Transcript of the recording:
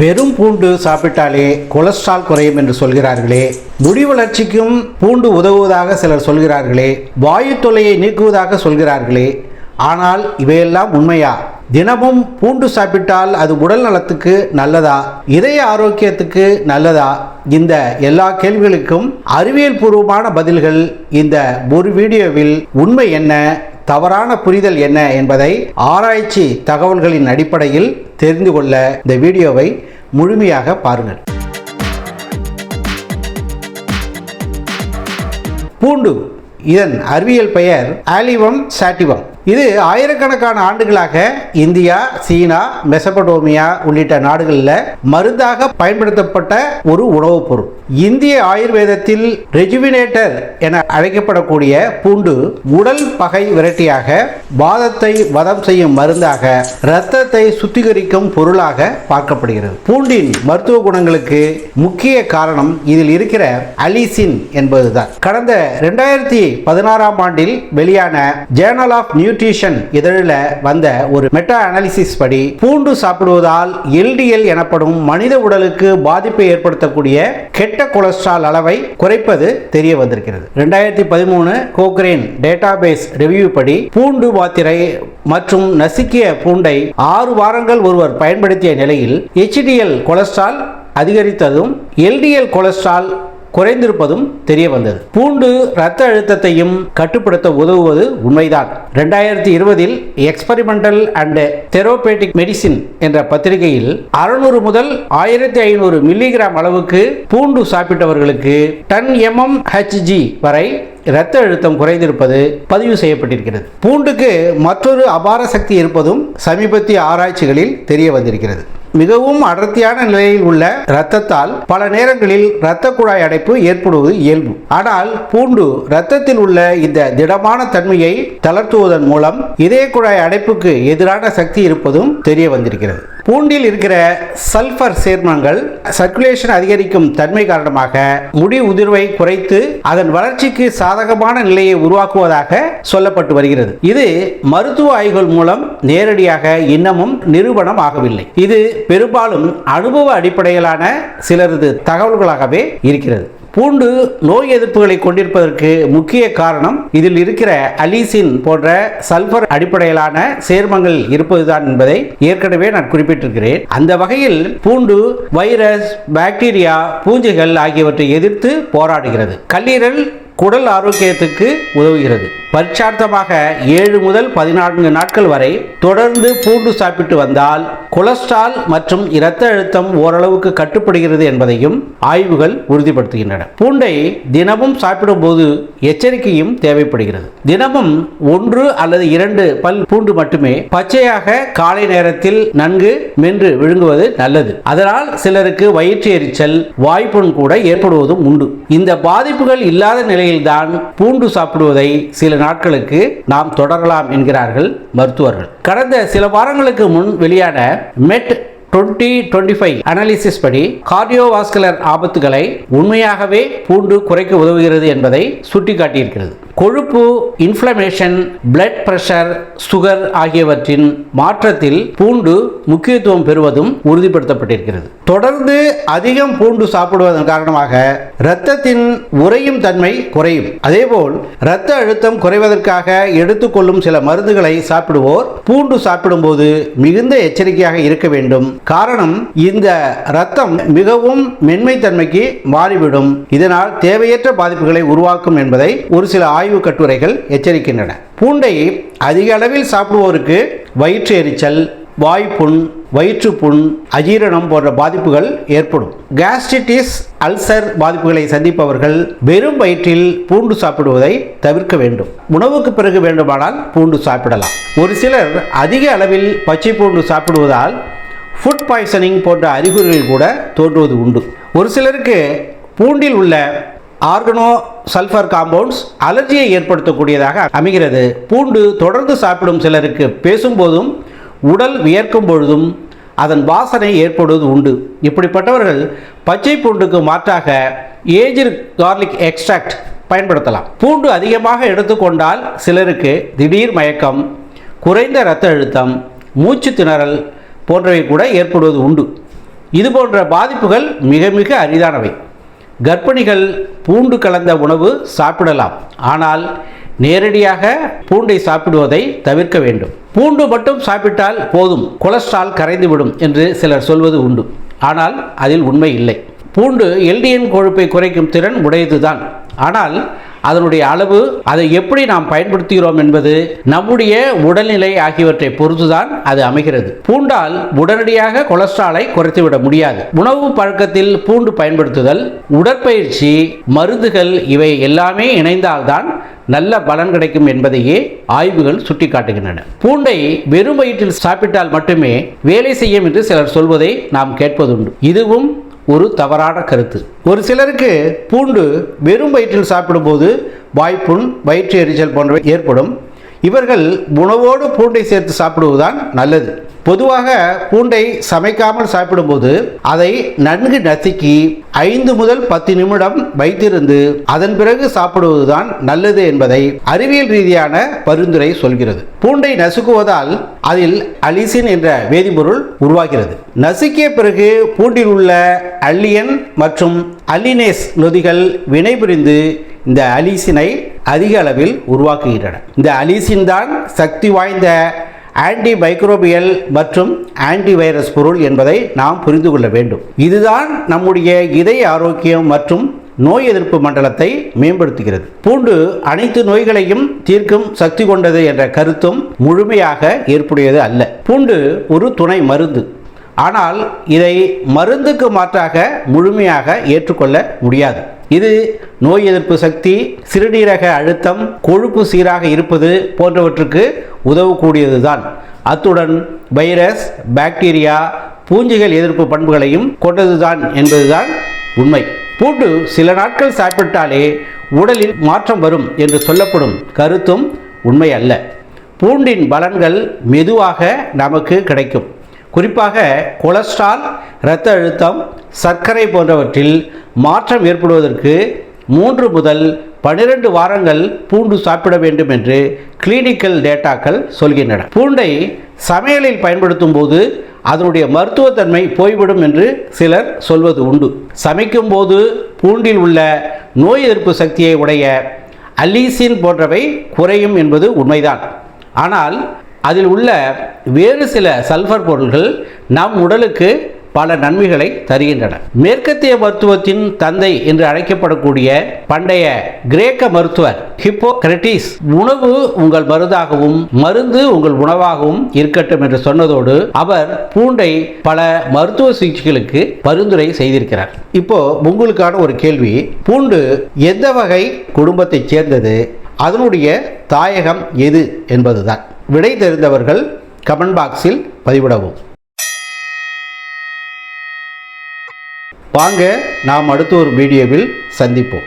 வெறும் பூண்டு சாப்பிட்டாலே கொலஸ்ட்ரால் குறையும் என்று சொல்கிறார்களே. முடி வளர்ச்சிக்கும் பூண்டு உதவுவதாக சிலர் சொல்கிறார்களே. வாயு தொல்லையை நீக்குவதாக சொல்கிறார்களே. ஆனால் இவையெல்லாம் உண்மையா? தினமும் பூண்டு சாப்பிட்டால் அது உடல் நலத்துக்கு நல்லதா? இதய ஆரோக்கியத்துக்கு நல்லதா? இந்த எல்லா கேள்விகளுக்கும் அறிவியல் பூர்வமான பதில்கள் இந்த ஒரு வீடியோவில் உண்மை என்ன? தவறான புரிதல் என்ன என்பதை ஆராய்ச்சி தகவல்களின் அடிப்படையில் தெரிந்து கொள்ள இந்த வீடியோவை முழுமையாக பாருங்கள். பூண்டு. இதன் அறிவியல் பெயர் ஆலிவம் சாட்டிவம். இது ஆயிரக்கணக்கான ஆண்டுகளாக இந்தியா சீனா மெசபடோமியா உள்ளிட்ட நாடுகளில் மருந்தாக பயன்படுத்தப்பட்ட ஒரு உணவுப் பொருள். இந்திய ஆயுர்வேதத்தில் ரெஜுவினேட்டர் என அழைக்கப்படக்கூடிய பூண்டு உடல் பகை விரட்டியாக வாதத்தை வதம் செய்யும் மருந்தாக இரத்தத்தை சுத்திகரிக்கும் பொருளாக பார்க்கப்படுகிறது. பூண்டின் மருத்துவ குணங்களுக்கு முக்கிய காரணம் இதில் இருக்கிற அலிசின் என்பதுதான். கடந்த ரெண்டாயிரத்தி பதினாறாம் ஆண்டில் வெளியான ஜேர்னல் ஆஃப் நியூ நியூட்ரிஷன் இதழில் வந்த ஒரு மெட்டா அனாலிசிஸ் படி பூண்டு சாப்பிடுவதால் எல்டிஎல் எனப்படும் மனித உடலுக்கு பாதிப்பை ஏற்படுத்தக்கூடிய கெட்ட கொலஸ்ட்ரால் அளவை குறைப்பது தெரிய வந்திருக்கிறது. ரெண்டாயிரத்தி பதிமூணு கோக்ரேன் டேட்டாபேஸ் ரிவ்யூ படி பூண்டு மாத்திரை மற்றும் நசுக்கிய பூண்டை ஆறு வாரங்கள் ஒருவர் பயன்படுத்திய நிலையில் HDL கொலஸ்ட்ரால் அதிகரித்ததும் எல்டிஎல் கொலஸ்ட்ரால் குறைந்திருப்பதும் தெரிய வந்தது. பூண்டு இரத்த அழுத்தத்தையும் கட்டுப்படுத்த உதவுவது உண்மைதான். ரெண்டாயிரத்தி இருபதில் எக்ஸ்பெரிமெண்டல் அண்ட் தெரோபேட்டிக் மெடிசின் என்ற பத்திரிகையில் அறுநூறு முதல் ஆயிரத்தி ஐநூறு மில்லிகிராம் அளவுக்கு பூண்டு சாப்பிட்டவர்களுக்கு டன் எம்எம் ஹெச்ஜி வரை இரத்த அழுத்தம் குறைந்திருப்பது பதிவு செய்யப்பட்டிருக்கிறது. பூண்டுக்கு மற்றொரு அபார சக்தி இருப்பதும் சமீபத்திய ஆராய்ச்சிகளில் தெரிய வந்திருக்கிறது. மிகவும் அடர்த்தியான நிலையில் உள்ள இரத்தத்தால் பல நேரங்களில் இரத்த குழாய் அடைப்பு ஏற்படுவது இயல்பு. ஆனால் பூண்டு இரத்தத்தில் உள்ள இந்த திடமான தன்மையை தளர்த்துவதன் மூலம் இதய குழாய் அடைப்புக்கு எதிரான சக்தி இருப்பதும் தெரிய வந்திருக்கிறது. பூண்டில் இருக்கிற சல்பர் சேர்மங்கள் சர்க்குலேஷன் அதிகரிக்கும் தன்மை காரணமாக முடி உதிர்வை குறைத்து அதன் வளர்ச்சிக்கு சாதகமான நிலையை உருவாக்குவதாக சொல்லப்பட்டு வருகிறது. இது மருத்துவ ஆய்வுகள் மூலம் நேரடியாக இன்னமும் நிரூபணம் ஆகவில்லை. இது பெரும்பாலும் அனுபவ அடிப்படையிலான சிலரது தகவல்களாகவே இருக்கிறது. பூண்டு நோய் எதிர்ப்புகளை கொண்டிருப்பதற்கு முக்கிய காரணம் இதில் இருக்கிற அலிசின் போன்ற சல்பர் அடிப்படையிலான சேர்மங்கள் இருப்பதுதான் என்பதை ஏற்கனவே நான் குறிப்பிட்டிருக்கிறேன். அந்த வகையில் பூண்டு வைரஸ் பாக்டீரியா பூஞ்சைகள் ஆகியவற்றை எதிர்த்து போராடுகிறது. கல்லீரல் குடல் ஆரோக்கியத்துக்கு உதவுகிறது. பரிச்சார்த்தமாக ஏழு முதல் பதினான்கு நாட்கள் வரை தொடர்ந்து பூண்டு சாப்பிட்டு வந்தால் கொலஸ்ட்ரால் மற்றும் இரத்த அழுத்தம் ஓரளவுக்கு கட்டுப்படுகிறது என்பதையும் ஆய்வுகள் உறுதிப்படுத்துகின்றன. பூண்டை தினமும் சாப்பிடும்போது எச்சரிக்கையும் தேவைப்படுகிறது. தினமும் ஒன்று அல்லது இரண்டு பல் பூண்டு மட்டுமே பச்சையாக காலை நேரத்தில் நன்கு மென்று விழுங்குவது நல்லது. அதனால் சிலருக்கு வயிற்று எரிச்சல் வாய்ப்புண் கூட ஏற்படுவதும் உண்டு. இந்த பாதிப்புகள் இல்லாத நிலையில்தான் பூண்டு சாப்பிடுவதை சில நாட்களுக்கு நாம் தொடரலாம் என்கிறார்கள் மருத்துவர்கள். கடந்த சில வாரங்களுக்கு முன் வெளியான meta twenty twenty five analysis படி கார்டியோவாஸ்குலர் ஆபத்துகளை உண்மையாகவே பூண்டு குறைக்க உதவுகிறது என்பதை சுட்டிக்காட்டியிருக்கிறது. கொழுப்பு இன்ஃப்ளமேஷன் பிளட் பிரஷர் சுகர் ஆகியவற்றின் மாற்றத்தில் பூண்டு முக்கியத்துவம் பெறுவதும் உறுதிப்படுத்தப்பட்டிருக்கிறது. தொடர்ந்து அதிகம் பூண்டு சாப்பிடுவதன் காரணமாக இரத்தத்தின் உறையும் தன்மை குறையும். அதேபோல் இரத்த அழுத்தம் குறைவதற்காக எடுத்துக்கொள்ளும் சில மருந்துகளை சாப்பிடுவோர் பூண்டு சாப்பிடும்போது மிகுந்த எச்சரிக்கையாக இருக்க வேண்டும். காரணம் இந்த இரத்தம் மிகவும் மென்மைத்தன்மைக்கு மாறிவிடும். இதனால் தேவையற்ற பாதிப்புகளை உருவாக்கும் என்பதை ஒரு சில ஆய்வு கட்டுரைகள் எச்சரிக்கின்றன. பூண்டை அதிக அளவில் சாப்பிடுவோருக்கு வயிற்று எரிச்சல் வாய்ப்புண் வயிற்றுப்புண் அஜீரணம் போன்ற பாதிப்புகள் ஏற்படும். கேஸ்ட்ரிட்டிஸ் அல்சர் பாதிப்புகளை சந்திப்பவர்கள் வெறும் வயிற்றில் பூண்டு சாப்பிடுவதை தவிர்க்க வேண்டும். உணவுக்கு பிறகு வேண்டுமானால் பூண்டு சாப்பிடலாம். ஒரு சிலர் அதிக அளவில் பச்சை பூண்டு சாப்பிடுவதால் ஃபுட் பாய்சனிங் போன்ற அறிகுறிகள் கூட தோன்றுவது உண்டு. ஒரு சிலருக்கு பூண்டில் உள்ள ஆர்கனோ சல்ஃபர் காம்பவுண்ட்ஸ் அலர்ஜியை ஏற்படுத்தக்கூடியதாக அமைகிறது. பூண்டு தொடர்ந்து சாப்பிடும் சிலருக்கு பேசும்போதும் உடல் வியர்க்கும் பொழுதும் அதன் வாசனை ஏற்படுவது உண்டு. இப்படிப்பட்டவர்கள் பச்சை பூண்டுக்கு மாற்றாக ஏஜிர் கார்லிக் எக்ஸ்ட்ராக்ட் பயன்படுத்தலாம். பூண்டு அதிகமாக எடுத்துக்கொண்டால் சிலருக்கு திடீர் மயக்கம் குறைந்த இரத்த அழுத்தம் மூச்சு திணறல் போன்றவை கூட ஏற்படுவது உண்டு. இது போன்ற பாதிப்புகள் மிக மிக அரிதானவை. கர்ப்பிணிகள் பூண்டு கலந்த உணவு சாப்பிடலாம். ஆனால் நேரடியாக பூண்டை சாப்பிடுவதை தவிர்க்க வேண்டும். பூண்டு மட்டும் சாப்பிட்டால் போதும். கொலஸ்ட்ரால் கரைந்துவிடும் என்று சிலர் சொல்வது உண்டு. ஆனால் அதில் உண்மை இல்லை. பூண்டு எல்டிஎன் கொழுப்பை குறைக்கும் திறன் உடையதுதான். ஆனால் அதனுடைய அளவு அதை எப்படி நாம் பயன்படுத்துகிறோம் என்பது நம்முடைய உடல்நிலை ஆகியவற்றை பொறுத்துதான் அது அமைகிறது. பூண்டால் உடனடியாக கொலஸ்ட்ராலை குறைத்துவிட முடியாது. உணவு பழக்கத்தில் பூண்டு பயன்படுத்துதல் உடற்பயிற்சி மருந்துகள் இவை எல்லாமே இணைந்தால்தான் நல்ல பலன் கிடைக்கும் என்பதையே ஆய்வுகள் சுட்டிக்காட்டுகின்றன. பூண்டை வெறும் வயிற்றில் சாப்பிட்டால் மட்டுமே வேலை செய்யும் என்று சிலர் சொல்வதை நாம் கேட்பதுண்டு. இதுவும் ஒரு தவறான கருத்து. ஒரு சிலருக்கு பூண்டு வெறும் வயிற்றில் சாப்பிடும்போது வாய்ப்புண் வயிற்று எரிச்சல் போன்றவை ஏற்படும். இவர்கள் உணவோடு பூண்டை சேர்த்து சாப்பிடுவதுதான் நல்லது. பொதுவாக பூண்டை சமைக்காமல் சாப்பிடும்போது அதை நன்கு நசுக்கி ஐந்து முதல் பத்து நிமிடம் வைத்திருந்து அதன் பிறகு சாப்பிடுவதுதான் நல்லது என்பதை அறிவியல் ரீதியான பரிந்துரை சொல்கிறது. பூண்டை நசுக்குவதால் அதில் அலிசின் என்ற வேதிப்பொருள் உருவாகிறது. நசுக்கிய பிறகு பூண்டில் உள்ள அல்லியன் மற்றும் அல்லினேஸ் நொதிகள் வினைபுரிந்து இந்த அலிசினை அதிக அளவில் உருவாக்குகின்றன. இந்த அலிசின் தான் சக்தி வாய்ந்த ஆன்டி மைக்ரோபியல் மற்றும் ஆன்டி வைரஸ் பொருள் என்பதை நாம் புரிந்து கொள்ள வேண்டும். இதுதான் நம்முடைய இதய ஆரோக்கியம் மற்றும் நோய் எதிர்ப்பு மண்டலத்தை மேம்படுத்துகிறது. பூண்டு அனைத்து நோய்களையும் தீர்க்கும் சக்தி கொண்டது என்ற கருத்தும் முழுமையாக ஏற்புடையது அல்ல. பூண்டு ஒரு துணை மருந்து. ஆனால் இதை மருந்துக்கு மாற்றாக முழுமையாக ஏற்றுக்கொள்ள முடியாது. இது நோய் எதிர்ப்பு சக்தி சிறுநீரக அழுத்தம் கொழுப்பு சீராக இருப்பது போன்றவற்றுக்கு உதவக்கூடியதுதான். அத்துடன் வைரஸ் பாக்டீரியா பூஞ்சிகள் எதிர்ப்பு பண்புகளையும் கொண்டதுதான் என்பதுதான் உண்மை. பூண்டு சில நாட்கள் சாப்பிட்டாலே உடலில் மாற்றம் வரும் என்று சொல்லப்படும் கருத்தும் உண்மை அல்ல பூண்டின் பலன்கள் மெதுவாக நமக்கு கிடைக்கும். குறிப்பாக கொலஸ்ட்ரால் இரத்த அழுத்தம் சர்க்கரை போன்றவற்றில் மாற்றம் ஏற்படுவதற்கு மூன்று முதல் பனிரெண்டு வாரங்கள் பூண்டு சாப்பிட வேண்டும் என்று கிளினிக்கல் டேட்டாக்கள் சொல்கின்றன. பூண்டை சமையலில் பயன்படுத்தும் போது அதனுடைய மருத்துவத்தன்மை போய்விடும் என்று சிலர் சொல்வது உண்டு. சமைக்கும் போது பூண்டில் உள்ள நோய் எதிர்ப்பு சக்தியை உடைய அலீசின் போன்றவை குறையும் என்பது உண்மைதான். ஆனால் அதில் உள்ள வேறு சில சல்ஃபர் பொருள்கள் நம் உடலுக்கு பல நன்மைகளை தருகின்றன. மேற்கத்திய மருத்துவத்தின் தந்தை என்று அழைக்கப்படக்கூடிய பண்டைய கிரேக்க மருத்துவர் ஹிப்போக்ரட்டிஸ் உணவு உங்கள் மருந்தாகவும் மருந்து உங்கள் உணவாகவும் இருக்கட்டும் என்று சொன்னதோடு அவர் பூண்டை பல மருத்துவ சிகிச்சைகளுக்கு பரிந்துரை செய்திருக்கிறார். இப்போ உங்களுக்கான ஒரு கேள்வி பூண்டு எந்த வகை குடும்பத்தைச் சேர்ந்தது? அதனுடைய தாயகம் எது என்பதுதான். விடை தெரிந்தவர்கள் கமெண்ட் பாக்ஸில் பதிவிடவும். வாங்க நாம் அடுத்த ஒரு வீடியோவில் சந்திப்போம்.